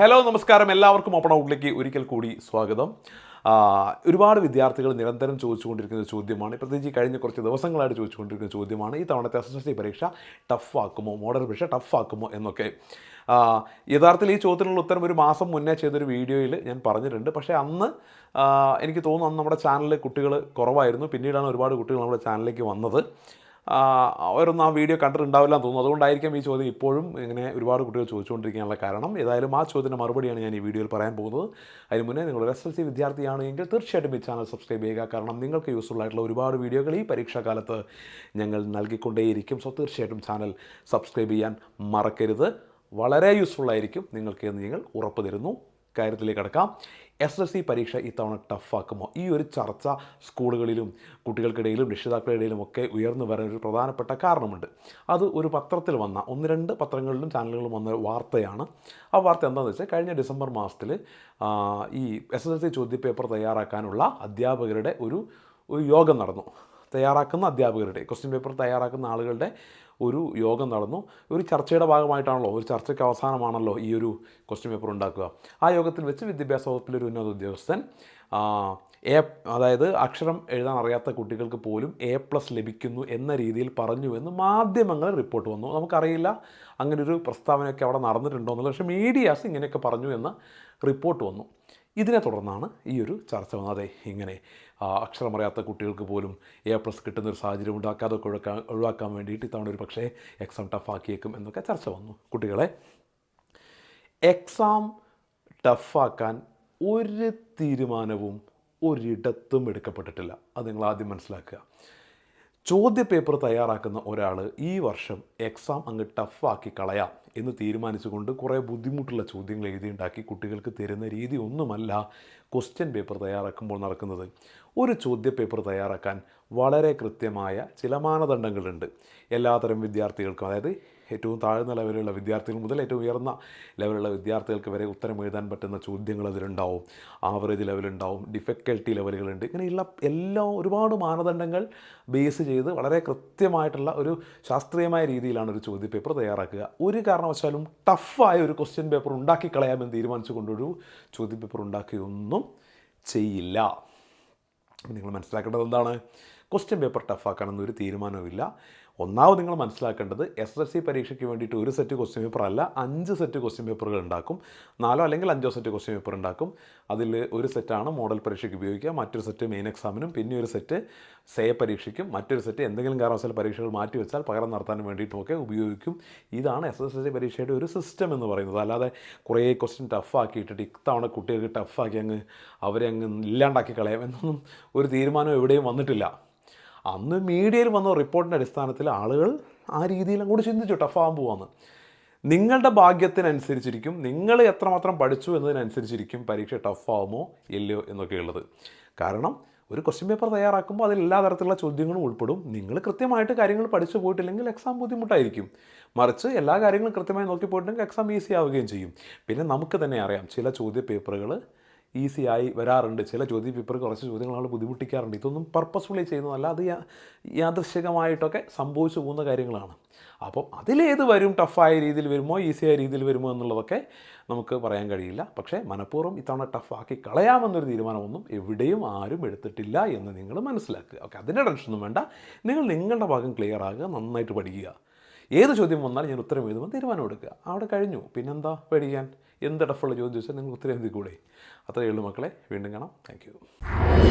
Hello നമസ്കാരം. എല്ലാവർക്കും open ഔട്ടിലേക്ക് ഒരിക്കൽ കൂടി സ്വാഗതം. ഒരുപാട് വിദ്യാർത്ഥികൾ നിരന്തരം ചോദിച്ചുകൊണ്ടിരിക്കുന്ന ചോദ്യമാണ്. പ്രത്യേകിച്ച് കഴിഞ്ഞ കുറച്ച് ദിവസങ്ങളായിട്ട് ചോദിച്ചുകൊണ്ടിരിക്കുന്ന ചോദ്യമാണ്. ഈ തവണത്തെ എസ് എസ് സി പരീക്ഷ ടഫ് ആക്കുമോ? മോഡൽ പരീക്ഷ ടഫ് ആക്കുമോ എന്നൊക്കെ. യഥാർത്ഥത്തിൽ ഈ ചോദ്യത്തിനുള്ള ഉത്തരം ഒരു മാസം മുന്നേ ചെയ്തൊരു വീഡിയോയിൽ ഞാൻ പറഞ്ഞിട്ടുണ്ട്. പക്ഷേ അന്ന് എനിക്ക് തോന്നുന്നു അന്ന് നമ്മുടെ ചാനലിൽ കുട്ടികൾ കുറവായിരുന്നു. പിന്നീടാണ് ഒരുപാട് കുട്ടികൾ നമ്മുടെ ചാനലിലേക്ക് വന്നത്. അവരൊന്നും ആ വീഡിയോ കണ്ടിട്ടുണ്ടാവില്ല എന്ന് തോന്നുന്നു. അതുകൊണ്ടായിരിക്കും ഈ ചോദ്യം ഇപ്പോഴും ഇങ്ങനെ ഒരുപാട് കുട്ടികൾ ചോദിച്ചുകൊണ്ടിരിക്കാനുള്ള കാരണം. ഏതായാലും ആ ചോദ്യത്തിന്റെ മറുപടിയാണ് ഞാൻ ഈ വീഡിയോയിൽ പറയാൻ പോകുന്നത്. അതിന് മുന്നേ നിങ്ങൾ എസ് എൽ സി വിദ്യാർത്ഥിയാണ് എങ്കിൽ തീർച്ചയായിട്ടും ഈ ചാനൽ സബ്സ്ക്രൈബ് ചെയ്യുക. കാരണം നിങ്ങൾക്ക് യൂസ്ഫുൾ ആയിട്ടുള്ള ഒരുപാട് വീഡിയോകൾ ഈ പരീക്ഷാകാലത്ത് ഞങ്ങൾ നൽകിക്കൊണ്ടേയിരിക്കും. സോ തീർച്ചയായിട്ടും ചാനൽ സബ്സ്ക്രൈബ് ചെയ്യാൻ മറക്കരുത്. വളരെ യൂസ്ഫുൾ ആയിരിക്കും നിങ്ങൾക്ക് എന്ന് ഞങ്ങൾ ഉറപ്പ് തരുന്നു. കാര്യത്തിലേക്ക് കടക്കാം. എസ് എൽ സി പരീക്ഷ ഇത്തവണ ടഫാക്കുമോ? ഈ ഒരു ചർച്ച സ്കൂളുകളിലും കുട്ടികൾക്കിടയിലും രക്ഷിതാക്കളുടെ ഇടയിലും ഒക്കെ ഉയർന്നു വരാൻ ഒരു പ്രധാനപ്പെട്ട കാരണമുണ്ട്. അത് ഒരു പത്രത്തിൽ വന്ന ഒന്ന് രണ്ട് പത്രങ്ങളിലും ചാനലുകളിലും വന്ന വാർത്തയാണ്. ആ വാർത്ത എന്താണെന്ന് വെച്ചാൽ കഴിഞ്ഞ ഡിസംബർ മാസത്തിൽ ഈ എസ് എസ് എൽ സി ചോദ്യപേപ്പർ തയ്യാറാക്കാനുള്ള അധ്യാപകരുടെ ഒരു ഒരു യോഗം നടന്നു. തയ്യാറാക്കുന്ന അധ്യാപകരുടെ ക്വസ്റ്റ്യൻ പേപ്പർ തയ്യാറാക്കുന്ന ആളുകളുടെ ഒരു യോഗം നടന്നു. ഒരു ചർച്ചയുടെ ഭാഗമായിട്ടാണല്ലോ ഒരു ചർച്ചയ്ക്ക് അവസാനമാണല്ലോ ഈ ഒരു ക്വസ്റ്റ്യൻ പേപ്പർ ഉണ്ടാക്കുക. ആ യോഗത്തിൽ വെച്ച് വിദ്യാഭ്യാസ വകുപ്പിലെ ഒരു ഉന്നത ഉദ്യോഗസ്ഥൻ എ അതായത് അക്ഷരം എഴുതാൻ അറിയാത്ത കുട്ടികൾക്ക് പോലും എ പ്ലസ് ലഭിക്കുന്നു എന്ന രീതിയിൽ പറഞ്ഞു എന്ന് മാധ്യമങ്ങൾ റിപ്പോർട്ട് വന്നു. നമുക്കറിയില്ല അങ്ങനെ ഒരു പ്രസ്താവനയൊക്കെ അവിടെ നടന്നിട്ടുണ്ടോ എന്നുള്ളത്. പക്ഷേ മീഡിയാസ് ഇങ്ങനെയൊക്കെ പറഞ്ഞു എന്ന് റിപ്പോർട്ട് വന്നു. ഇതിനെ തുടർന്നാണ് ഈ ഒരു ചർച്ച വന്നത്. അതെ ഇങ്ങനെ അക്ഷരമറിയാത്ത കുട്ടികൾക്ക് പോലും എ പ്ലസ് കിട്ടുന്ന ഒരു സാഹചര്യം ഉണ്ടാക്കാതെ ഒഴിവാക്കാൻ ഒഴിവാക്കാൻ വേണ്ടിയിട്ട് ഇത്തവണ ഒരു പക്ഷേ എക്സാം ടഫാക്കിയേക്കും എന്നൊക്കെ ചർച്ച വന്നു. കുട്ടികളെ എക്സാം ടഫാക്കാൻ ഒരു തീരുമാനവും ഒരിടത്തും എടുക്കപ്പെട്ടിട്ടില്ല. അത് നിങ്ങൾ ആദ്യം മനസ്സിലാക്കുക. ചോദ്യപേപ്പർ തയ്യാറാക്കുന്ന ഒരാൾ ഈ വർഷം എക്സാം അങ്ങ് ടഫാക്കി കളയാം. എന്ന് തീരുമാനിച്ചുകൊണ്ട് കുറേ ബുദ്ധിമുട്ടുള്ള ചോദ്യങ്ങൾ എഴുതിയുണ്ടാക്കി കുട്ടികൾക്ക് തരുന്ന രീതി ഒന്നുമല്ല ക്വസ്റ്റ്യൻ പേപ്പർ തയ്യാറാക്കുമ്പോൾ നടക്കുന്നത്. ഒരു ചോദ്യപേപ്പർ തയ്യാറാക്കാൻ വളരെ കൃത്യമായ ചില മാനദണ്ഡങ്ങളുണ്ട്. എല്ലാത്തരം വിദ്യാർത്ഥികൾക്കും അതായത് ഏറ്റവും താഴ്ന്ന ലെവലിലുള്ള വിദ്യാർത്ഥികൾ മുതൽ ഏറ്റവും ഉയർന്ന ലെവലുള്ള വിദ്യാർത്ഥികൾക്ക് വരെ ഉത്തരം എഴുതാൻ പറ്റുന്ന ചോദ്യങ്ങൾ അതിലുണ്ടാവും. ആവറേജ് ലെവലുണ്ടാവും ഡിഫിക്കൽട്ടി ലെവലുകളുണ്ട് ഇങ്ങനെയുള്ള എല്ലാ ഒരുപാട് മാനദണ്ഡങ്ങൾ ബേസ് ചെയ്ത് വളരെ കൃത്യമായിട്ടുള്ള ഒരു ശാസ്ത്രീയമായ രീതിയിലാണ് ഒരു ചോദ്യപേപ്പർ തയ്യാറാക്കുക. ഒരു കാരണവശാലും ടഫായ ഒരു ക്വസ്റ്റ്യൻ പേപ്പർ ഉണ്ടാക്കി കളയാമെന്ന് തീരുമാനിച്ചുകൊണ്ടൊരു ചോദ്യപേപ്പർ ഉണ്ടാക്കുകയൊന്നും ചെയ്യില്ല. നിങ്ങൾ മനസ്സിലാക്കേണ്ടത് എന്താണ്? ക്വസ്റ്റ്യൻ പേപ്പർ ടഫാക്കണമെന്നൊരു തീരുമാനവുമില്ല. ഒന്നാമത് നിങ്ങൾ മനസ്സിലാക്കേണ്ടത് എസ് എസ് സി പരീക്ഷയ്ക്ക് വേണ്ടിയിട്ട് ഒരു സെറ്റ് ക്വസ്റ്റ്യൻ പേപ്പർ അല്ല അഞ്ച് സെറ്റ് ക്വസ്റ്റ്യൻ പേപ്പറുകൾ ഉണ്ടാക്കും. നാലോ അല്ലെങ്കിൽ അഞ്ചോ സെറ്റ് ക്വസ്റ്റ്യൻ പേപ്പർ ഉണ്ടാക്കും. അതിൽ ഒരു സെറ്റാണ് മോഡൽ പരീക്ഷയ്ക്ക് ഉപയോഗിക്കുക മറ്റൊരു സെറ്റ് മെയിൻ എക്സാമിനും പിന്നെ ഒരു സെറ്റ് സേ പരീക്ഷയ്ക്കും മറ്റൊരു സെറ്റ് എന്തെങ്കിലും കാരണവശാൽ പരീക്ഷകൾ മാറ്റി വെച്ചാൽ പകരം നടത്താൻ വേണ്ടിയിട്ടുമൊക്കെ ഉപയോഗിക്കും. ഇതാണ് എസ് എസ് സി പരീക്ഷയുടെ ഒരു സിസ്റ്റം എന്ന് പറയുന്നത്. അല്ലാതെ കുറേ ക്വസ്റ്റ്യൻ ടഫാക്കിയിട്ടിട്ട് ഇത്തവണ കുട്ടികൾക്ക് ടഫാക്കി അങ്ങ് അവരെ അങ്ങ് ഇല്ലാണ്ടാക്കി കളയാം എന്നൊന്നും ഒരു തീരുമാനം എവിടെയും വന്നിട്ടില്ല. അന്ന് മീഡിയയിൽ വന്ന റിപ്പോർട്ടിന്റെ അടിസ്ഥാനത്തിൽ ആളുകൾ ആ രീതിയിൽ അങ്ങോട്ട് ചിന്തിച്ചു ടഫാകാൻ പോവാന്ന്. നിങ്ങളുടെ ഭാഗ്യത്തിനനുസരിച്ചിരിക്കും നിങ്ങൾ എത്രമാത്രം പഠിച്ചു എന്നതിനനുസരിച്ചിരിക്കും പരീക്ഷ ടഫാകുമോ ഇല്ലയോ എന്നൊക്കെ ഉള്ളത് കാരണം ഒരു ക്വസ്റ്റ്യൻ പേപ്പർ തയ്യാറാക്കുമ്പോൾ അതിൽ എല്ലാ തരത്തിലുള്ള ചോദ്യങ്ങളും ഉൾപ്പെടും. നിങ്ങൾ കൃത്യമായിട്ട് കാര്യങ്ങൾ പഠിച്ചു പോയിട്ടില്ലെങ്കിൽ എക്സാം ബുദ്ധിമുട്ടായിരിക്കും. മറിച്ച് എല്ലാ കാര്യങ്ങളും കൃത്യമായി നോക്കി പോയിട്ടുണ്ടെങ്കിൽ എക്സാം ഈസി ആവുകയും ചെയ്യും. പിന്നെ നമുക്ക് തന്നെ അറിയാം ചില ചോദ്യ പേപ്പറുകൾ ഈസി ആയി വരാറുണ്ട്. ചില ചോദ്യ പേപ്പർ കുറച്ച് ചോദ്യങ്ങൾ നമ്മൾ ബുദ്ധിമുട്ടിക്കാറുണ്ട്. ഇതൊന്നും പർപ്പസ്ഫുള്ളി ചെയ്യുന്നതല്ല. അത് യാദൃശികമായിട്ടൊക്കെ സംഭവിച്ചു പോകുന്ന കാര്യങ്ങളാണ്. അപ്പം അതിലേത് വരും ടഫായ രീതിയിൽ വരുമോ ഈസിയായ രീതിയിൽ വരുമോ എന്നുള്ളതൊക്കെ നമുക്ക് പറയാൻ കഴിയില്ല. പക്ഷേ മനഃപൂർവം ഇത്തവണ ടഫാക്കി കളയാമെന്നൊരു തീരുമാനമൊന്നും എവിടെയും ആരും എടുത്തിട്ടില്ല എന്ന് നിങ്ങൾ മനസ്സിലാക്കുക. ഓക്കെ അതിന്റെ ടെൻഷനൊന്നും വേണ്ട. നിങ്ങൾ നിങ്ങളുടെ ഭാഗം ക്ലിയർ ആകുക നന്നായിട്ട് പഠിക്കുക. ഏത് ചോദ്യം വന്നാലും ഞാൻ ഉത്തരം എഴുതുമ്പോൾ തീരുമാനം എടുക്കുക. അവിടെ കഴിഞ്ഞു. പിന്നെന്താ പേടിക്കാൻ? എന്ത് ടഫുള്ള ചോദ്യം ചോദിച്ചാൽ നിങ്ങൾ ഉത്തരം എഴുതി കൂടെ? അത്രയേ ഉള്ളൂ മക്കളെ. വീണ്ടും കാണാം. താങ്ക്